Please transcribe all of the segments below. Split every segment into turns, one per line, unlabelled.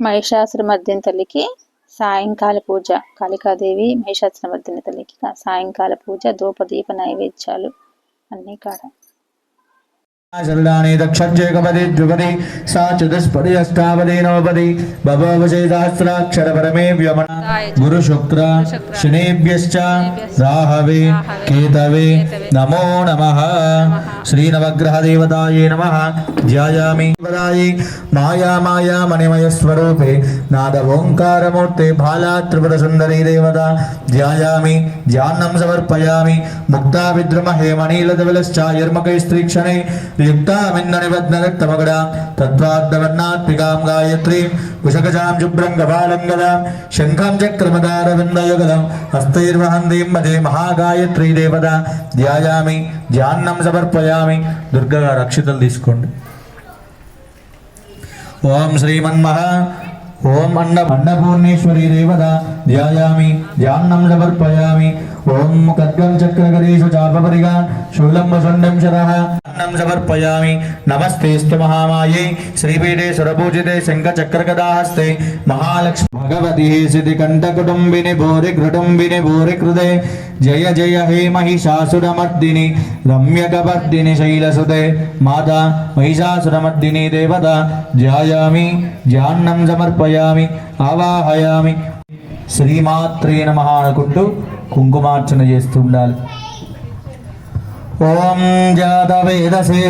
మహిషాసురమర్దిని తల్లికి సాయంకాల పూజ కాళికాదేవి మహిషాసురమర్దిని తల్లికి సాయంకాల పూజ ధూపదీప నైవేద్యాలు అన్నీ కాడ.
శరణాని దక్షంచేకపది ద్విపది సా చతుష్పది అష్టాపది నవపది భవవశే సహస్రాక్షర పరమే వ్యోమన గురు శుక్ర శనేభ్యశ్చ రాహవే కేతవే నమో నమః శ్రీ నవగ్రహ దేవతాయే నమః ధ్యాయామి వరాయి మాయా మాయా మణిమయ స్వరూపే నాద ఓంకారమూర్తే బాలా త్రిపుర దేవత ధ్యాయామి ధ్యానం సమర్పయామి గాయత్రీం కుశకజాం శుభ్రం గబాలం గదాం శంఖం చక్రమదారవిందయుగదం హస్తైర్వహందీం మదే మహాగాయత్రీ దేవత ధ్యాయామి ధ్యానం సమర్పయామి దుర్గా రక్షితలు తీసుకోండి. ఓం శ్రీమన్మహ ఓం అన్న అన్నపూర్ణేశ్వరి దేవత ధ్యాయామి ధ్యానం సమర్పయామి ఓం ఖడ్గం చక్రగరీషు చాపపరిగా శూలం వసుండం శరః. అన్నం సమర్పయామి. నమస్తేస్తు మహామాయే. శ్రీపీఠే సురపూజితే శంఖ చక్రగదాహస్తే మహాలక్ష్మి భగవతి సిద్ధి కంఠ కుటుంబిని భూరి కుటుంబిని భూరి కృదే జయ జయ హే మహిషాసురమర్దిని. రమ్యకవర్దిని శైలసుతే. మాత మహిషాసురమర్దిని దేవత. ధ్యాయామి. ధ్యానం సమర్పయామి. ఆవాహయామి. శ్రీమాత్రే నమ అనుకుంటూ కుంకుమార్చన చేస్తూ ఉండాలి ఓం జాతవేదసే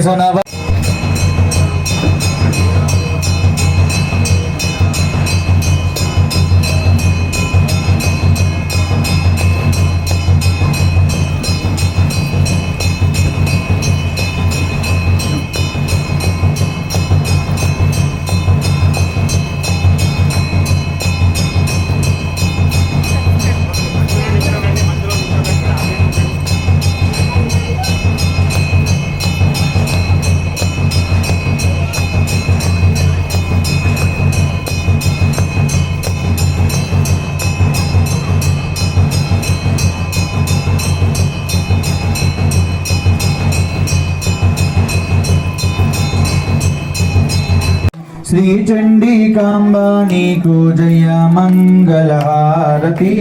సునవ శ్రీ చండీకాంబ నీకు జయ మంగళహారతి.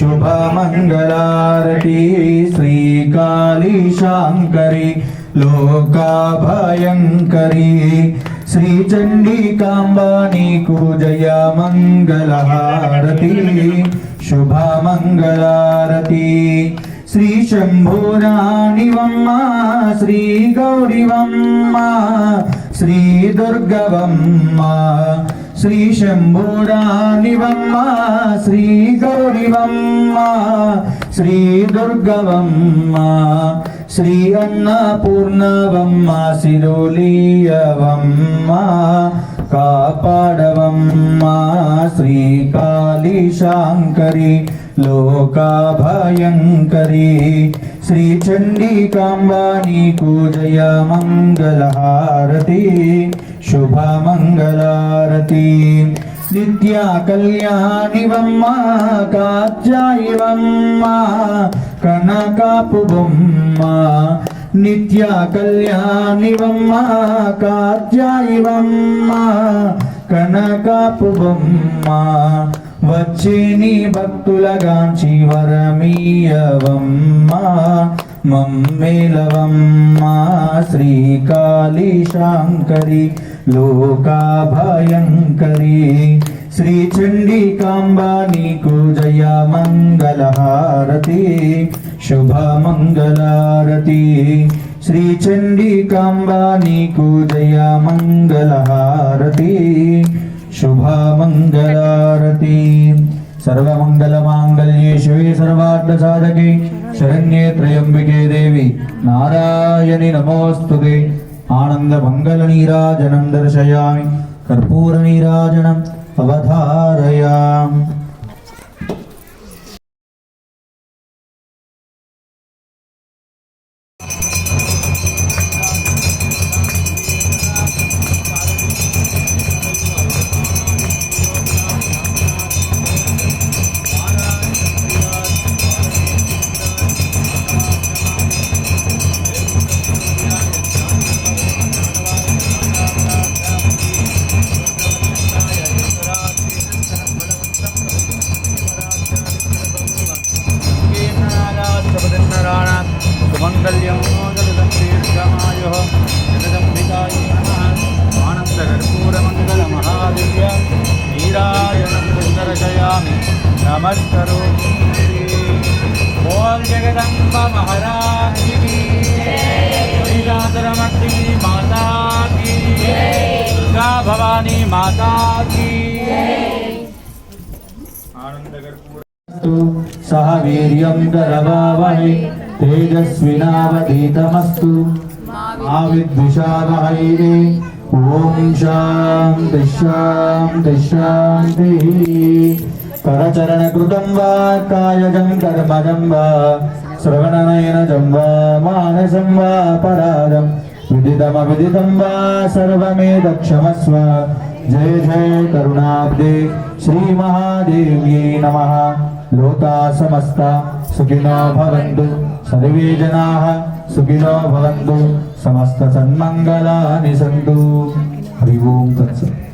శుభ మంగళారతి శ్రీ కాళీ శాంకరి లోకాభయంకరి. శ్రీ చండీకాంబ నీకు జయ మంగళహారతి. శుభ మంగళారతి శ్రీ శంభోరాణివమ్మ శ్రీ గౌరివమ్మ. శ్రీ దుర్గవమ్మ శ్రీ శంభూరాణివమ్మ శ్రీ గౌరివమ్మ శ్రీ దుర్గవమ్మ శ్రీ అన్నపూర్ణవమ్మ సిరులీయవమ్మ కాపాడవమ్మ శ్రీ కాళీ శాంకరి లోకాభయంకరి శ్రీ చండీకాంబ నీకు జయ మంగళహారతి శుభ మంగళారతి నిత్య కళ్యాణివమ్మ కాత్యాయివమ్మ కనకాపు బొమ్మ నిత్య కళ్యాణివమ్మ కాత్యాయివమ్మ కనకాపు బొమ్మ వచ్చి నీ భక్తులగాంచి వరమీయవమ్మ మమ్మేలవమ్మ శ్రీకాళీ శాంకరి లోకాభయంకరి శ్రీ చండికాంబా నీకు జయ మంగళహారతి శుభ మంగళారతి శ్రీ చండికాంబా నీకు జయ మంగళహారతి शुभमङ्गलारती सर्वमङ्गलमाङ्गल्ये शिवे सर्वार्थसाधके शरण्ये त्र्यम्बिके देवी नारायणि नमोऽस्तु ते आनन्दमङ्गलनीराजनं दर्शयामि कर्पूरनीराजनम् अवधारयामि माङ्गल्यं मोदलितं दीर्घमायुः जगदम्बिकायै नमः आनन्दकर्पूरमङ्गलमहादिव्य वीरायणं दर्शयामि नमस्करोमि ॐ जगदम्ब महाराजिनी श्रीरातरमक्ति माता की दुर्गा भवानी माता की आनन्दकर्पूर सह वीर्यं दरवावहै तेजस्विनावधीतमस्तु मा विद्विषावहै ॐ शान्ति शान्ति शान्तिः करचरणकृतं वा कायजं कर्मजं वा श्रवणनयनजं वा मानसं वा पराजं विदितमविदितं वा सर्वमेतक्षमस्व జయ జయ కరుణాబ్దే శ్రీ మహాదేవ్యే నమ లోకా సమస్త సుఖినో భవంతు సర్వే జనా సుఖినో భవంతు సమస్త సన్మంగళాని సంతు హరి ఓం తత్సత్